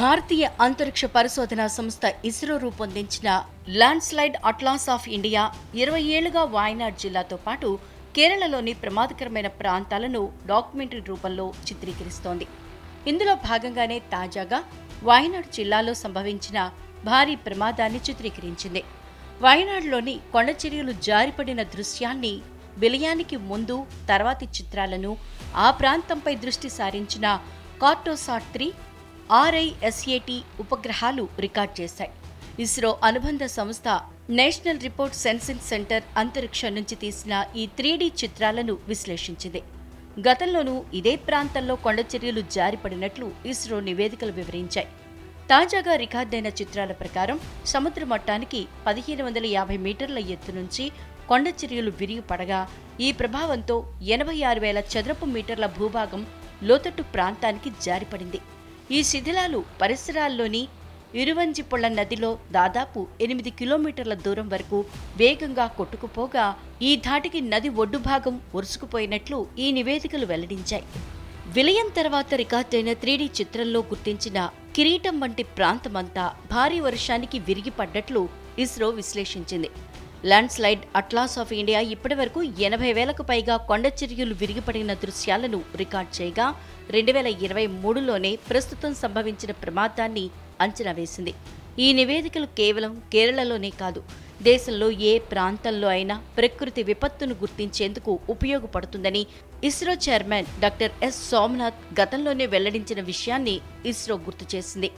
భారతీయ అంతరిక్ష పరిశోధన సంస్థ ఇస్రో రూపొందించిన landslide atlas of India ఇరవై ఏళ్ళుగా వాయనాడ్ జిల్లాతో పాటు కేరళలోని ప్రమాదకరమైన ప్రాంతాలను డాక్యుమెంటరీ రూపంలో చిత్రీకరిస్తోంది. ఇందులో భాగంగానే తాజాగా వాయనాడ్ జిల్లాలో సంభవించిన భారీ ప్రమాదాన్ని చిత్రీకరించింది. వాయనాడులోని కొండచర్యలు జారిపడిన దృశ్యాన్ని విలయానికి ముందు తర్వాతి చిత్రాలను ఆ ప్రాంతంపై దృష్టి సారించిన కార్టోసాట్ త్రీ ఆర్ఐఎస్ఏటి ఉపగ్రహాలు రికార్డ్ చేశాయి. ఇస్రో అనుబంధ సంస్థ నేషనల్ రిపోర్ట్ సెన్సింగ్ సెంటర్ అంతరిక్షం నుంచి తీసిన ఈ త్రీ చిత్రాలను విశ్లేషించింది. గతంలోనూ ఇదే ప్రాంతంలో కొండచర్యలు జారిపడినట్లు ఇస్రో నివేదికలు వివరించాయి. తాజాగా రికార్డైన చిత్రాల ప్రకారం సముద్ర మట్టానికి పదిహేను వందల యాభై మీటర్ల ఎత్తు నుంచి కొండచర్యలు విరిగిపడగా ఈ ప్రభావంతో ఎనభై ఆరు వేల చదరపు మీటర్ల భూభాగం లోతట్టు ప్రాంతానికి జారిపడింది ఈ శిథిలాలు పరిసరాల్లోని ఇరువంజిపొళ్ళ నదిలో దాదాపు ఎనిమిది కిలోమీటర్ల దూరం వరకు వేగంగా కొట్టుకుపోగా ఈ ధాటికి నది ఒడ్డు భాగం ఒరుసుకుపోయినట్లు ఈ నివేదికలు వెల్లడించాయి. విలయం తర్వాత రికార్డైన త్రీడీ చిత్రంలో గుర్తించిన కిరీటం వంటి ప్రాంతమంతా భారీ వర్షానికి విరిగిపడ్డట్లు ఇస్రో విశ్లేషించింది. Landslide atlas of India ఇప్పటివరకు ఎనభై వేలకు పైగా కొండ చర్యలు విరిగిపడిన దృశ్యాలను రికార్డ్ చేయగా రెండు వేల ఇరవై మూడులోనే ప్రస్తుతం సంభవించిన ప్రమాదాన్ని అంచనా వేసింది. ఈ నివేదికలు కేవలం కేరళలోనే కాదు దేశంలో ఏ ప్రాంతంలో అయినా ప్రకృతి విపత్తును గుర్తించేందుకు ఉపయోగపడుతుందని ISRO chairman doctor S Somanath గతంలోనే వెల్లడించిన విషయాన్ని ఇస్రో గుర్తు చేసింది.